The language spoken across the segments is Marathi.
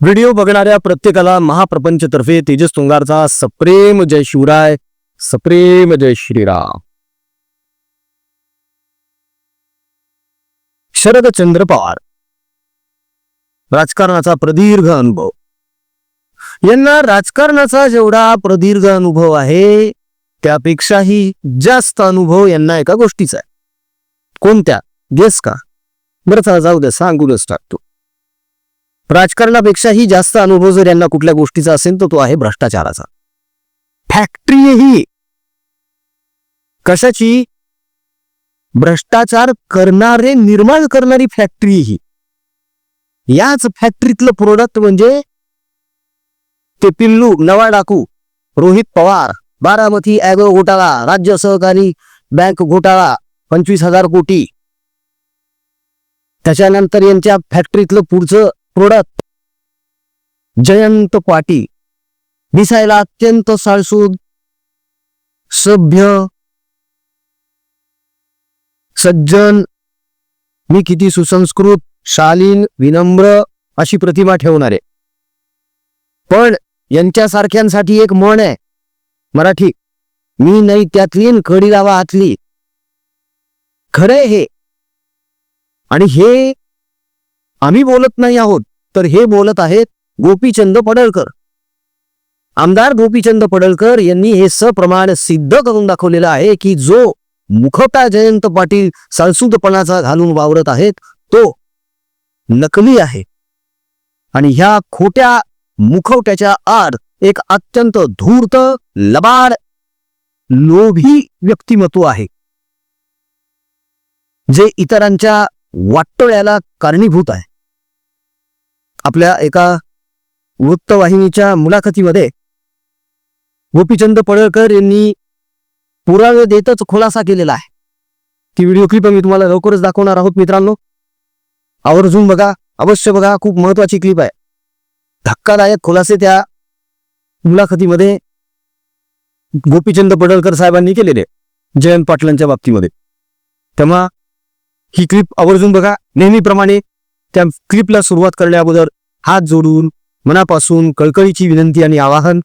व्हिडिओ बघणाऱ्या प्रत्येकाला महाप्रपंचतर्फे तेजस तुंगारचा सप्रेम जय शिवराय सप्रेम जय श्रीराम. शरदचंद्र पवार. राजकारणाचा प्रदीर्घ अनुभव. यांना राजकारणाचा जेवढा प्रदीर्घ अनुभव आहे त्यापेक्षाही जास्त अनुभव यांना एका गोष्टीचा आहे. कोणत्या? गेस का? बरं जाऊ द्या सांगूनच टाकतो. राजकारणापेक्षाही जास्त अनुभव जर यांना कुठल्या गोष्टीचा असेल तर तो आहे भ्रष्टाचाराचा. फॅक्टरी ही कशाची? भ्रष्टाचार करणारे निर्माण करणारी फॅक्टरी ही. याच फॅक्टरीतलं प्रोडक्ट म्हणजे ते पिल्लू नवा डाकू रोहित पवार बारामती अॅग्रो घोटाळा राज्य सहकारी बँक घोटाळा पंचवीस हजार कोटी. त्याच्यानंतर यांच्या फॅक्टरीतलं पुढचं प्रोडक्ट जयंत पाटील. दिसायला अत्यंत साळसूद. सभ्य. सज्जन. मी किती सुसंस्कृत शालीन विनम्र अशी प्रतिमा ठेवणारे. पण यांच्यासारख्यांसाठी एक म्हण आहे. मराठी. मी नाही त्यातली कडी लावा आतली. खरे हे. आणि हे आम्ही बोलत नाही आहोत तर हे बोलत आहेत गोपीचंद पडळकर. आमदार गोपीचंद पडळकर यांनी हे सप्रमाण सिद्ध करून दाखवलेलं आहे की जो मुखवटा जयंत पाटील सालसूदपणाचा घालून वावरत आहेत तो नकली आहे. आणि ह्या खोट्या मुखवट्याच्या आड एक अत्यंत धूर्त लबाड लोभी व्यक्तिमत्व आहे. जे इतरांच्या वाटोळ्याला कारणीभूत आहे. आपल्या एका वृत्तवाहिनीच्या मुलाखतीमध्ये गोपीचंद पडळकर यांनी पुरावे देतच खुलासा केलेला आहे. ती व्हिडिओ क्लिप मी तुम्हाला लवकरच दाखवणार आहोत मित्रांनो. आवर्जून बघा अवश्य बघा खूप महत्वाची क्लिप आहे. धक्कादायक खुलासे त्या मुलाखतीमध्ये गोपीचंद पडळकर साहेबांनी केलेले जयंत पाटलांच्या बाबतीमध्ये. तेव्हा ही क्लिप आवर्जून बघा. नेहमीप्रमाणे त्या क्लिपला सुरुवात करण्या अगोदर हात जोडून मनापासून कळकळीची विनंती आणि आवाहन.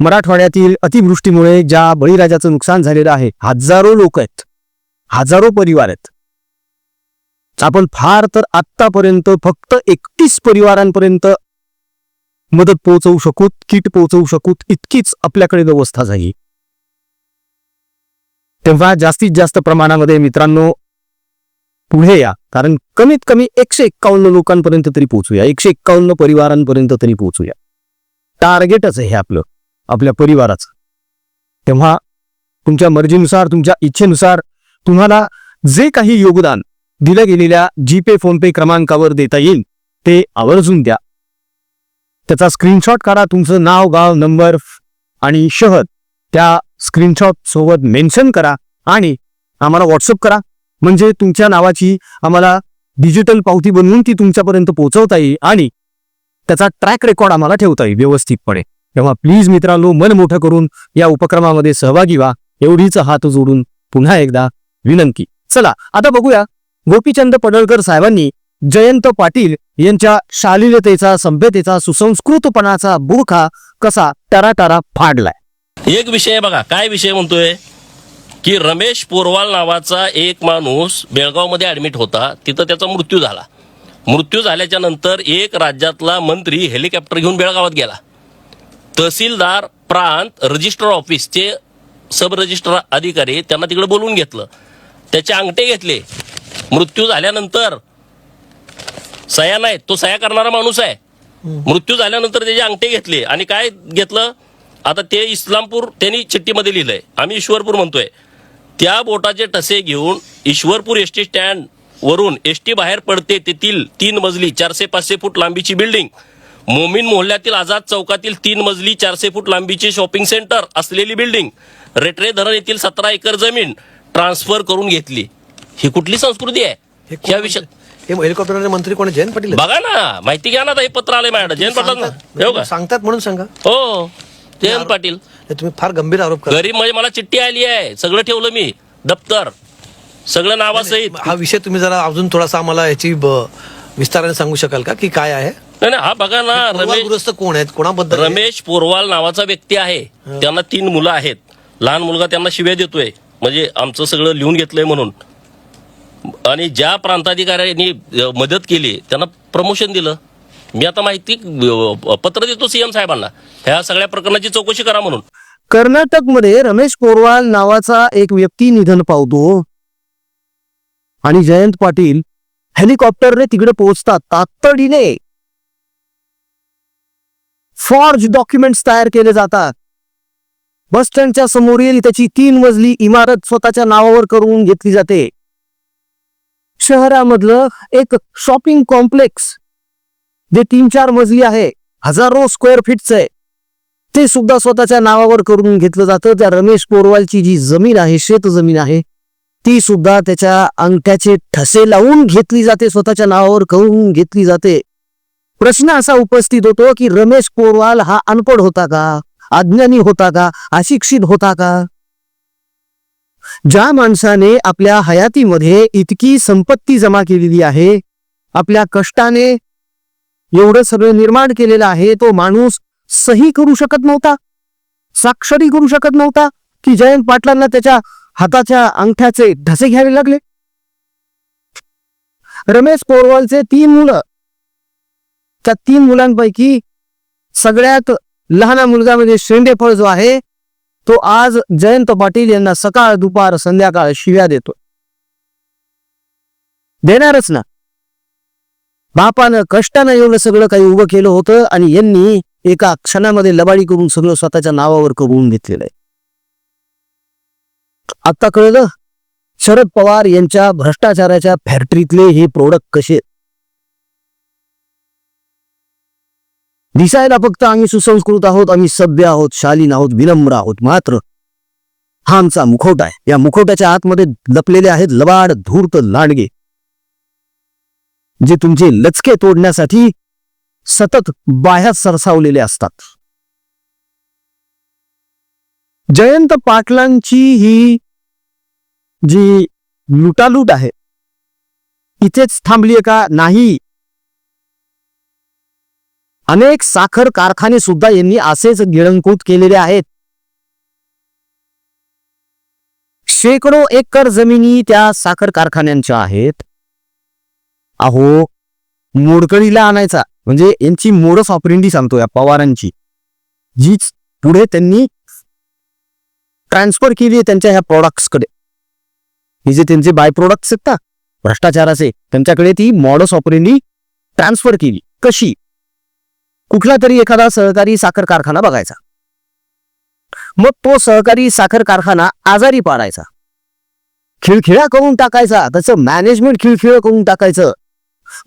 मराठवाड्यातील अतिवृष्टीमुळे ज्या बळीराजाचं नुकसान झालेलं आहे हजारो लोक आहेत. हजारो परिवार आहेत. आपण फार तर आतापर्यंत फक्त एकतीस परिवारांपर्यंत मदत पोहोचवू शकूत किट पोहोचवू शकूत इतकीच आपल्याकडे व्यवस्था झाली. तेव्हा जास्तीत जास्त प्रमाणामध्ये मित्रांनो पुढे या. कारण कमीत कमी एकशे एक्कावन्न लोकांपर्यंत तरी पोहोचूया. एकशे एक्कावन्न परिवारांपर्यंत तरी पोहोचूया. टार्गेटच आहे हे आपलं. आपल्या परिवाराचं. तेव्हा तुमच्या मर्जीनुसार तुमच्या इच्छेनुसार तुम्हाला जे काही योगदान दिलं गेलेल्या जीपे फोनपे क्रमांकावर देता येईल ते आवर्जून द्या. त्याचा स्क्रीनशॉट काढा तुमचं नाव गाव नंबर आणि शहर त्या स्क्रीनशॉट सोबत मेन्शन करा आणि आम्हाला व्हॉट्सअप करा. म्हणजे तुमच्या नावाची आम्हाला डिजिटल पावती बनवून ती तुमच्यापर्यंत पोहोचवता येईल आणि त्याचा ट्रॅक रेकॉर्ड आम्हाला ठेवता येईल व्यवस्थितपणे. तेव्हा प्लीज मित्रांनो मन मोठं करून या उपक्रमामध्ये सहभागी व्हा. एवढीच हात जोडून पुन्हा एकदा विनंती. चला आता बघूया गोपीचंद पडळकर साहेबांनी जयंत पाटील यांच्या शालीनतेचा सभ्यतेचा सुसंस्कृतपणाचा बुरखा कसा टराटरा फाडलाय. एक विषय बघा काय विषय म्हणतोय? की रमेश पोरवाल नावाचा एक माणूस बेळगावमध्ये ऍडमिट होता. तिथं त्याचा मृत्यू झाला. मृत्यू झाल्याच्यानंतर एक राज्यातला मंत्री हेलिकॉप्टर घेऊन बेळगावात गेला. तहसीलदार प्रांत रजिस्टर ऑफिसचे सब रजिस्टर अधिकारी त्यांना तिकडे बोलवून घेतलं. त्याचे अंगठे घेतले. मृत्यू झाल्यानंतर सया नाही तो सया करणारा माणूस आहे. मृत्यू झाल्यानंतर त्याचे अंगठे घेतले. आणि काय घेतलं? आता ते इस्लामपूर त्यांनी चिठ्ठीमध्ये लिहिलंय. आम्ही ईश्वरपूर म्हणतोय. त्या बोटाचे टसे घेऊन ईश्वरपूर एस टी स्टँड वरून एस टी बाहेर पडते तेथील तीन मजली चारशे पाचशे फूट लांबीची बिल्डिंग. मोमीन मोहल्ल्यातील आझाद चौकातील तीन मजली चारशे फूट लांबीचे शॉपिंग सेंटर असलेली बिल्डिंग. रेटरे धरण येथील सतरा एकर जमीन ट्रान्सफर करून घेतली. ही कुठली संस्कृती आहे? कोण विषय हे हेलिकॉप्टरचे मंत्री कोण? जयंत पाटील आहेत? बघा ना माहिती घ्या ना आता हे पत्र आलंय मॅडम जयंत पाटील सांगतात म्हणून सांगा. हो जयंत पाटील. हे तुम्ही फार गंभीर आरोप करा. गरीब म्हणजे मला चिठ्ठी आली आहे. सगळं ठेवलं मी. दप्तर. सगळं नावासहित. हा विषय तुम्ही जरा अजून थोडासा आम्हाला याची ब- विस्ताराने सांगू शकाल का की काय आहे? नाही नाही, हा बघा ना रमेश पूर्वग्रस्त कोण आहेत? कोणाबद्दल? रमेश पोरवाल नावाचा व्यक्ती आहे. त्यांना तीन मुलं आहेत. लहान मुलगा त्यांना शिव्या देतोय. म्हणजे आमचं सगळं लिहून घेतलंय म्हणून. आणि ज्या प्रांताधिकाऱ्यांनी अ, मदत केली त्यांना प्रमोशन दिलं. मी आता माहिती पत्र देतो सीएम साहेबांना. ह्या सगळ्या प्रकरणाची चौकशी करा म्हणून. कर्नाटकमध्ये रमेश पोरवाल नावाचा एक व्यक्ती निधन पावतो. आणि जयंत पाटील हेलिकॉप्टरने तिकडे पोहोचतात तातडीने. फॉर्ज डॉक्युमेंट्स तयार केले जातात. बस स्टँडच्या समोरील त्याची तीन मजली इमारत स्वतःच्या नावावर करून घेतली जाते. शहरामधलं एक शॉपिंग कॉम्प्लेक्स जे तीन चार मजली आहे हजारो स्क्वेअर फीटचं आहे ते सुद्धा स्वतःच्या नावावर करून घेतलं जातं. त्या रमेश पोरवालची जी जमीन आहे शेत जमीन आहे ती सुद्धा त्याच्या अंगठ्याचे ठसे लावून घेतली जाते स्वतःच्या नावावर करून घेतली जाते. प्रश्न असा उपस्थित होतो की रमेश पोरवाल हा अनपड होता का? अज्ञानी होता का? अशिक्षित होता का? ज्या माणसाने आपल्या हयातीमध्ये इतकी संपत्ती जमा केलेली आहे आपल्या कष्टाने एवढं सगळं निर्माण केलेलं आहे तो माणूस सही करू शकत नव्हता. साक्षरी करू शकत नव्हता की जयंत पाटलांना त्याच्या हाताच्या अंगठ्याचे ढसे घ्यावे लागले. रमेश पोरवालचे तीन मुलं. त्या तीन मुलांपैकी सगळ्यात लहान मुलगा म्हणजे शेंडेफळ जो आहे तो आज जयंत पाटील यांना सकाळ दुपार संध्याकाळ शिव्या देतो देणारच ना. बापानं कष्टानं एवढं सगळं काही उभं केलं होतं आणि यांनी एका क्षणामध्ये लबाडी करून सगळं स्वतःच्या नावावर कबवून घेतलेलं आहे. आता कळलं? शरद पवार यांच्या भ्रष्टाचाराच्या फॅक्टरीतले हे प्रोडक्ट कसे? दिसायला फक्त आम्ही सुसंस्कृत आहोत आम्ही सभ्य आहोत शालीन आहोत विनम्र आहोत मात्र हा आमचा मुखवटा आहे. या मुखवट्याच्या आतमध्ये लपलेले आहेत लबाड धूर्त लांडगे. जे तुमचे लचके तोडण्यासाठी सतत बाह्यात सरसावलेले असतात. जयंत पाटलांची ही जी लुटालूट आहे इथेच थांबलीये का नाही? अनेक साखर कारखाने सुद्धा यांनी असेच गिळंकृत केलेले आहेत. शेकडो एकर जमिनी त्या साखर कारखान्यांच्या आहेत. अहो मोडकळीला आणायचा. म्हणजे यांची मोडस ऑपरेंडी सांगतो या पवारांची. जीच पुढे त्यांनी ट्रान्सफर केली आहे त्यांच्या ह्या प्रॉडक्ट्सकडे हे जे त्यांचे बाय प्रोडक्ट्स आहेत ना भ्रष्टाचाराचे त्यांच्याकडे ती मॉडस ऑपरेंडी ट्रान्सफर केली. कशी? कुठला तरी एखादा सहकारी साखर कारखाना बघायचा. मग तो सहकारी साखर कारखाना आजारी पाडायचा. खिळखिळा करून टाकायचा. त्याचं मॅनेजमेंट खिळखिळ करून टाकायचं.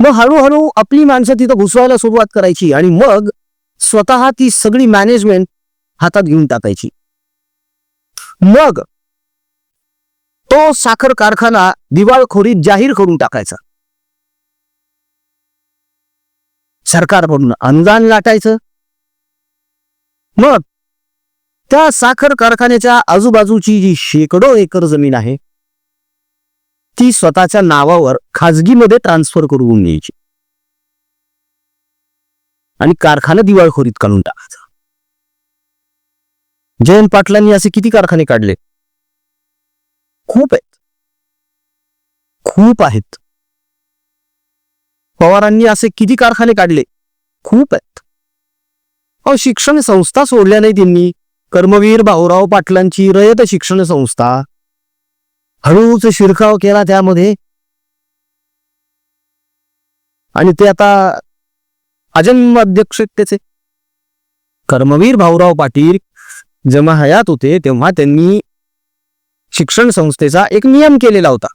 मग हळूहळू आपली माणसं तिथं घुसवायला सुरुवात करायची आणि मग स्वतः ती सगळी मॅनेजमेंट हातात घेऊन टाकायची. मग तो साखर कारखाना दिवाळखोरीत जाहीर करून टाकायचा. सरकारकडून अनुदान लाटायचं. मग त्या साखर कारखान्याच्या आजूबाजूची जी शेकडो एकर जमीन आहे ती स्वतःच्या नावावर खाजगीमध्ये ट्रान्सफर करून न्यायची आणि कारखाना दिवाळखोरीत काढून टाकायचा. जयंत पाटलांनी असे किती कारखाने काढले? खूप आहेत. खूप आहेत. पवारांनी असे किती कारखाने काढले? खूप आहेत. अहो शिक्षण संस्था सोडल्या नाही त्यांनी. कर्मवीर भाऊराव पाटलांची रयत शिक्षण संस्था. हळूच शिरकाव केला त्यामध्ये. आणि ते आता अजन्म अध्यक्ष त्याचे कर्मवीर भाऊराव पाटील जेव्हा हयात होते तेव्हा त्यांनी शिक्षण संस्थेचा एक नियम केलेला होता.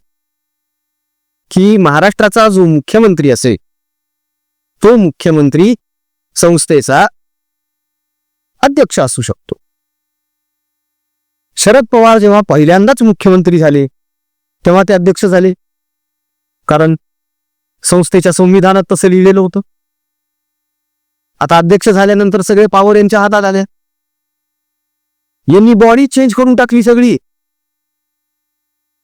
की महाराष्ट्राचा जो मुख्यमंत्री असे तो मुख्यमंत्री संस्थेचा अध्यक्ष असू शकतो. शरद पवार जेव्हा पहिल्यांदाच मुख्यमंत्री झाले तेव्हा ते अध्यक्ष झाले. कारण संस्थेच्या संविधानात तसं लिहिलेलं होतं. आता अध्यक्ष झाल्यानंतर सगळे पॉवर यांच्या हातात आल्या. यांनी बॉडी चेंज करून टाकली सगळी.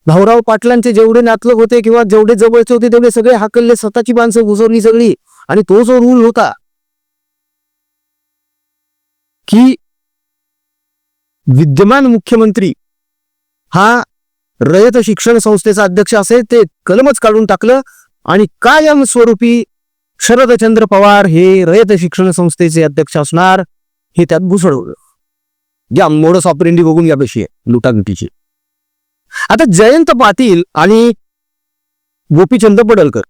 भाऊराव पाटलांचे जेवढे नातलग होते किंवा जेवढे जवळचे होते तेवढे सगळे हाकलले स्वतःची माणसं घुसवली सगळी. आणि तो जो रूल होता की विद्यमान मुख्यमंत्री हा रयत शिक्षण संस्थेचा अध्यक्ष असेल ते कलमच काढून टाकलं. आणि कायम स्वरूपी शरदचंद्र पवार हे रयत शिक्षण संस्थेचे अध्यक्ष असणार हे त्यात घुसळवलं या मोडस ऑपरेंडी बघून या कशी आहे लुटालुटीची. आता जयंत पाटील आणि गोपीचंद पडळकर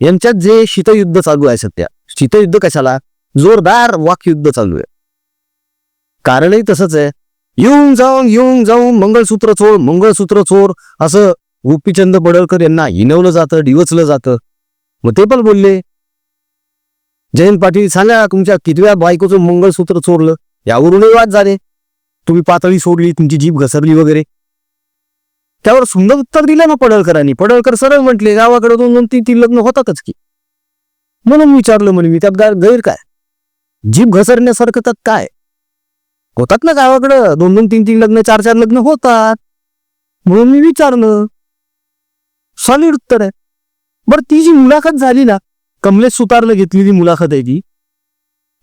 यांच्यात जे शीतयुद्ध चालू आहे सध्या. शीतयुद्ध कशाला? जोरदार वाकयुद्ध चालू आहे. कारणही तसंच आहे. येऊन जाऊन येऊन जाऊन मंगळसूत्र चोर मंगळसूत्र चोर असं गोपीचंद पडळकर यांना हिनवलं जातं डिवचलं जातं. मग ते पण बोलले. जयंत पाटील सांगा तुमच्या कितव्या बायकोचं मंगळसूत्र चोरलं? यावरूनही वाद झाले. तुम्ही पातळी सोडली तुमची जीभ घसरली वगैरे. त्यावर सुंदर उत्तर दिलं ना पडळकरांनी. पडळकर सरळ म्हटले गावाकडे दोन दोन तीन तीन लग्न होतातच की. म्हणून विचारलं म्हणे मी त्यात गैर काय जीभ घसरण्यासारखं त्यात काय? होतात ना गावाकडं. दोन दोन तीन तीन लग्न चार चार लग्न होतात. म्हणून मी विचारलं सॉलिड उत्तर आहे. बरं ती जी मुलाखत झाली ना कमलेश सुतारनं घेतलेली मुलाखत आहे ती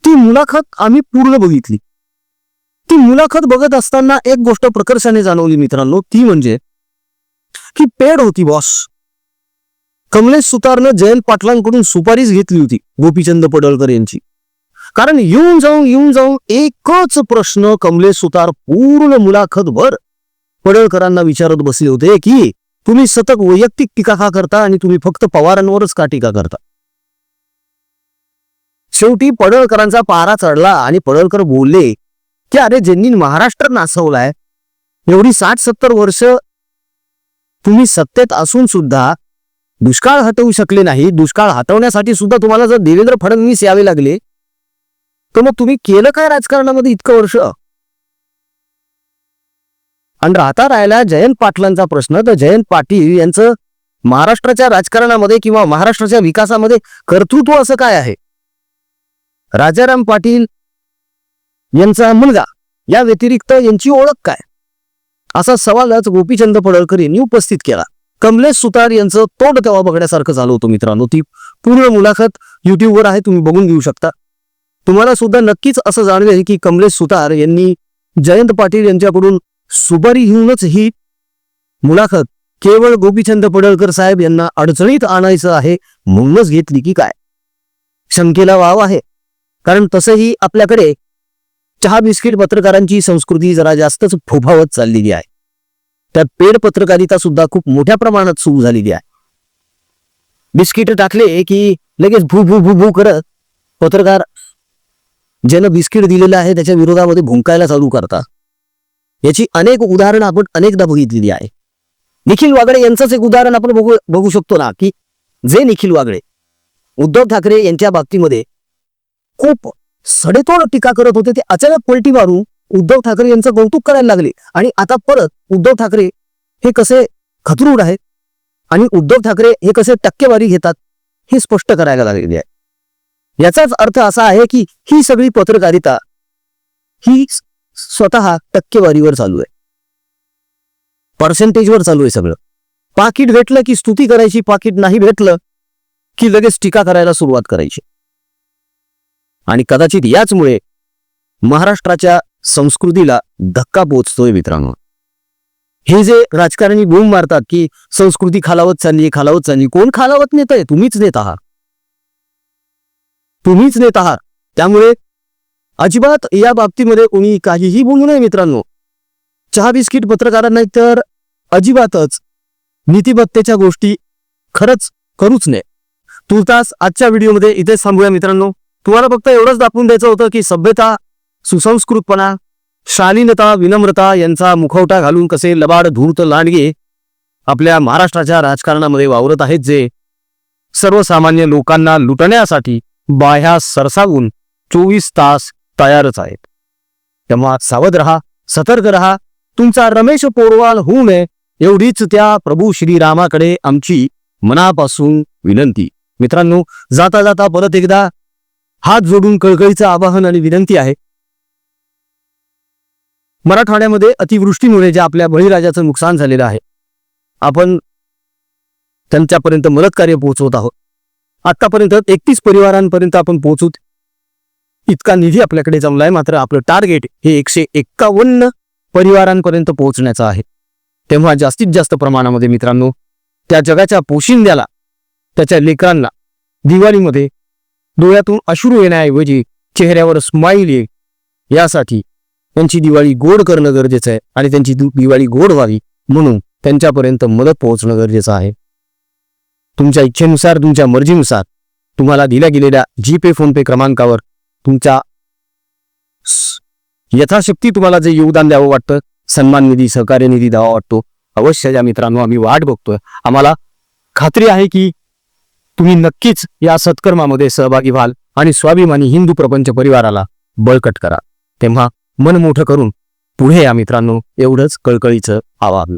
ती मुलाखत आम्ही पूर्ण बघितली. ती मुलाखत बघत असताना एक गोष्ट प्रकर्षाने जाणवली मित्रांनो ती म्हणजे की पेड होती बॉस कमलेश सुतारनं जयंत पाटलांकडून सुपारीच घेतली होती गोपीचंद पडळकर यांची. कारण येऊन जाऊन येऊन जाऊन एकच प्रश्न कमलेश सुतार पूर्ण मुलाखत भर पडळकरांना विचारत बसले होते की तुम्ही सतत वैयक्तिक टीका का करता आणि तुम्ही फक्त पवारांवरच का टीका करता? शेवटी पडळकरांचा पारा चढला आणि पडळकर बोलले की अरे ज्यांनी महाराष्ट्र नासवलाय? एवढी साठ सत्तर वर्ष तुम्ही सत्तेत असून सुद्धा दुष्काळ हटवू शकले नाही. दुष्काळ हटवण्यासाठी सुद्धा तुम्हाला जर देवेंद्र फडणवीस यावे लागले तर मग तुम्ही केलं काय राजकारणामध्ये इतकं वर्ष? आणि राहता राहिला जयंत पाटलांचा प्रश्न तर जयंत पाटील यांचं महाराष्ट्राच्या राजकारणामध्ये किंवा महाराष्ट्राच्या विकासामध्ये कर्तृत्व असं काय आहे? राजाराम पाटील यांचा मुलगा या व्यतिरिक्त यांची ओळख काय? असा सवालच गोपीचंद पडळकर यांनी उपस्थित केला. कमलेश सुतार यांचं तोंड तेव्हा बघण्यासारखं झालं होतं मित्रांनो. ती पूर्ण मुलाखत युट्यूबवर आहे तुम्ही बघून घेऊ शकता. तुम्हाला सुद्धा नक्कीच असं जाणवेल की कमलेश सुतार यांनी जयंत पाटील यांच्याकडून सुपारी घेऊनच ही मुलाखत केवळ गोपीचंद पडळकर साहेब यांना अडचणीत आणायचं आहे म्हणूनच घेतली की काय? शंकेला वाव आहे. कारण तसंही आपल्याकडे चहा बिस्किट पत्रकारांची संस्कृती जरा जास्तच फोफावत चाललेली आहे. त्यात पेड पत्रकारिता सुद्धा खूप मोठ्या प्रमाणात सुरू झालेली आहे. बिस्किट टाकले की लगेच भू भू भू भू करत पत्रकार ज्यानं बिस्किट दिलेलं आहे त्याच्या विरोधामध्ये भुंकायला चालू करता. याची अनेक उदाहरणं आपण अनेकदा बघितलेली आहे. निखिल वागळे यांचंच एक उदाहरण आपण बघू बघू शकतो ना की जे निखिल वागडे उद्धव ठाकरे यांच्या बाबतीमध्ये खूप सडेतोड टीका करत होते ते अचानक पलटी मारून उद्धव ठाकरे यांचं कौतुक करायला लागले. आणि आता परत उद्धव ठाकरे हे कसे खतरूड आहेत आणि उद्धव ठाकरे हे कसे टक्केवारी घेतात हे स्पष्ट करायला लागलेले आहे. याचाच अर्थ असा आहे की ही सगळी पत्रकारिता ही स्वतः टक्केवारीवर चालू आहे. पर्सेंटेजवर चालू आहे सगळं. पाकिट भेटलं की स्तुती करायची पाकिट नाही भेटलं की लगेच टीका करायला सुरुवात करायची. आणि कदाचित याचमुळे महाराष्ट्राच्या संस्कृतीला धक्का पोचतोय मित्रांनो. हे जे राजकारणी बूम मारतात की संस्कृती खालावत चालली खालावत चालली कोण खालावत नेत आहे तुम्हीच नेत आहात. तुम्हीच नेत आहात. त्यामुळे अजिबात या बाबतीमध्ये कोणी काहीही बोलू नये मित्रांनो. चहा बिस्किट पत्रकारांना तर अजिबातच नीतिबत्तेच्या गोष्टी खरंच करूच नये. तुर्तास आजच्या व्हिडिओमध्ये इथेच थांबूया मित्रांनो. तुम्हाला फक्त एवढंच दाखवून द्यायचं होतं की सभ्यता सुसंस्कृतपणा शालीनता विनम्रता यांचा मुखवटा घालून कसे लबाड धूर्त लांडगे आपल्या महाराष्ट्राच्या राजकारणामध्ये वावरत आहेत जे सर्वसामान्य लोकांना लुटण्यासाठी बाह्या सरसावून चोवीस तास तयारच आहेत. तेव्हा सावध रहा सतर्क रहा तुमचा रमेश पोरवाल होऊ नये एवढीच त्या प्रभू श्रीरामाकडे आमची मनापासून विनंती. मित्रांनो जाता जाता परत एकदा हात जोडून कळकळीचं आवाहन आणि विनंती आहे. मराठवाड्यामध्ये अतिवृष्टीमुळे जे आपल्या बळीराजाचं नुकसान झालेलं आहे. आपण त्यांच्यापर्यंत मदत कार्य पोहोचवत आहोत. आतापर्यंत एकतीस परिवारांपर्यंत आपण पोहोचूत. इतका निधी आपल्याकडे जमलाय मात्र आपलं टार्गेट हे एकशे एक्कावन्न परिवारांपर्यंत पोहोचण्याचं आहे. तेव्हा जास्तीत जास्त प्रमाणामध्ये मित्रांनो त्या जगाच्या पोशिंद्याला त्याच्या लेकरांना दिवाळीमध्ये डोळ्यातून अश्रू येण्याऐवजी चेहऱ्यावर स्माईल ये यासाठी त्यांची दिवाळी गोड करणं गरजेचं आहे आणि त्यांची दिवाळी गोड व्हावी म्हणून त्यांच्यापर्यंत मदत पोहोचणं गरजेचं आहे. तुमच्या इच्छेनुसार तुमच्या मर्जीनुसार तुम्हाला दिल्या गेलेल्या जी पे फोनपे क्रमांकावर तुमच्या यथाशक्ती तुम्हाला जे योगदान द्यावं वाटतं सन्मान निधी सहकार्य निधी द्यावा वाटतो अवश्य या मित्रांनो आम्ही वाट बघतोय. आम्हाला खात्री आहे की तुम्ही नक्कीच या सत्कर्मामध्ये सहभागी व्हाल आणि स्वाभिमानी हिंदू प्रपंच परिवाराला बळकट करा तेव्हा मन मोठं करून पुढे या मित्रांनो एवढंच कळकळीचं आवाहन.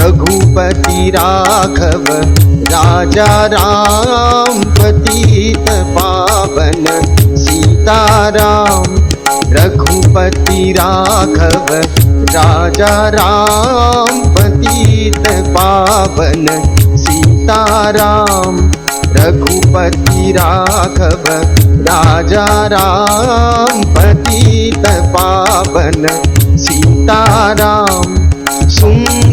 रघुपति राघव राजा राम पतित पावन सीताराम रघुपति राघव राजा राम पतित पावन सीताराम रघुपति राघव राजा राम पतित पावन सीताराम